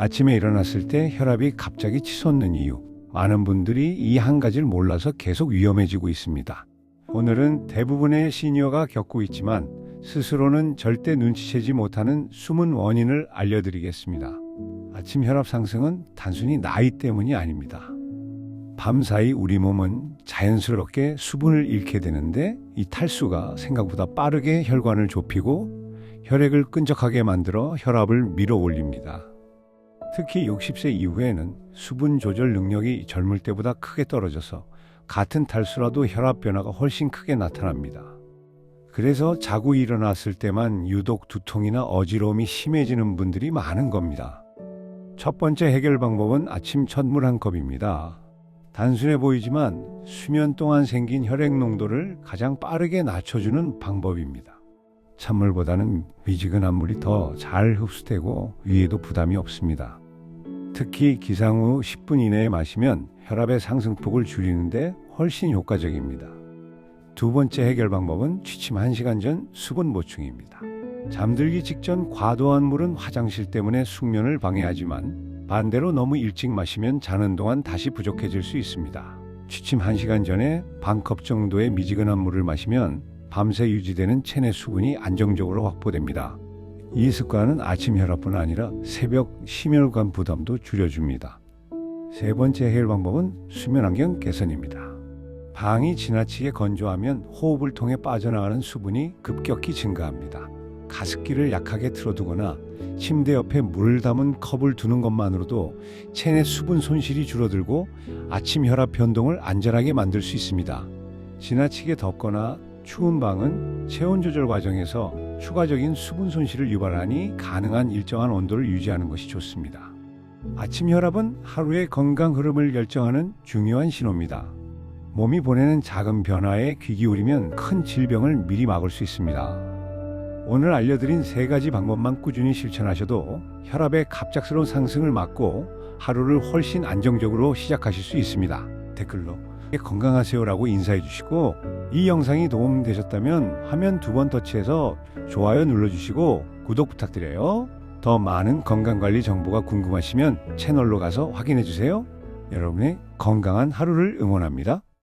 아침에 일어났을 때 혈압이 갑자기 치솟는 이유. 많은 분들이 이 한 가지를 몰라서 계속 위험해지고 있습니다. 오늘은 대부분의 시니어가 겪고 있지만 스스로는 절대 눈치채지 못하는 숨은 원인을 알려드리겠습니다. 아침 혈압 상승은 단순히 나이 때문이 아닙니다. 밤사이 우리 몸은 자연스럽게 수분을 잃게 되는데 이 탈수가 생각보다 빠르게 혈관을 좁히고 혈액을 끈적하게 만들어 혈압을 밀어 올립니다. 특히 60세 이후에는 수분 조절 능력이 젊을 때보다 크게 떨어져서 같은 탈수라도 혈압 변화가 훨씬 크게 나타납니다. 그래서 자고 일어났을 때만 유독 두통이나 어지러움이 심해지는 분들이 많은 겁니다. 첫 번째 해결 방법은 아침 첫 물 한 컵입니다. 단순해 보이지만 수면 동안 생긴 혈액 농도를 가장 빠르게 낮춰주는 방법입니다. 찬물보다는 미지근한 물이 더 잘 흡수되고 위에도 부담이 없습니다. 특히 기상 후 10분 이내에 마시면 혈압의 상승폭을 줄이는데 훨씬 효과적입니다. 두 번째 해결 방법은 취침 1시간 전 수분 보충입니다. 잠들기 직전 과도한 물은 화장실 때문에 숙면을 방해하지만 반대로 너무 일찍 마시면 자는 동안 다시 부족해질 수 있습니다. 취침 1시간 전에 반컵 정도의 미지근한 물을 마시면 밤새 유지되는 체내 수분이 안정적으로 확보됩니다. 이 습관은 아침 혈압뿐 아니라 새벽 심혈관 부담도 줄여줍니다. 세 번째 해결 방법은 수면 환경 개선입니다. 방이 지나치게 건조하면 호흡을 통해 빠져나가는 수분이 급격히 증가합니다. 가습기를 약하게 틀어두거나 침대 옆에 물을 담은 컵을 두는 것만으로도 체내 수분 손실이 줄어들고 아침 혈압 변동을 안전하게 만들 수 있습니다. 지나치게 덥거나 추운 방은 체온 조절 과정에서 추가적인 수분 손실을 유발하니 가능한 일정한 온도를 유지하는 것이 좋습니다. 아침 혈압은 하루의 건강 흐름을 결정하는 중요한 신호입니다. 몸이 보내는 작은 변화에 귀 기울이면 큰 질병을 미리 막을 수 있습니다. 오늘 알려드린 세 가지 방법만 꾸준히 실천하셔도 혈압의 갑작스러운 상승을 막고 하루를 훨씬 안정적으로 시작하실 수 있습니다. 댓글로 건강하세요라고 인사해 주시고 이 영상이 도움되셨다면 화면 두 번 터치해서 좋아요 눌러주시고 구독 부탁드려요. 더 많은 건강관리 정보가 궁금하시면 채널로 가서 확인해 주세요. 여러분의 건강한 하루를 응원합니다.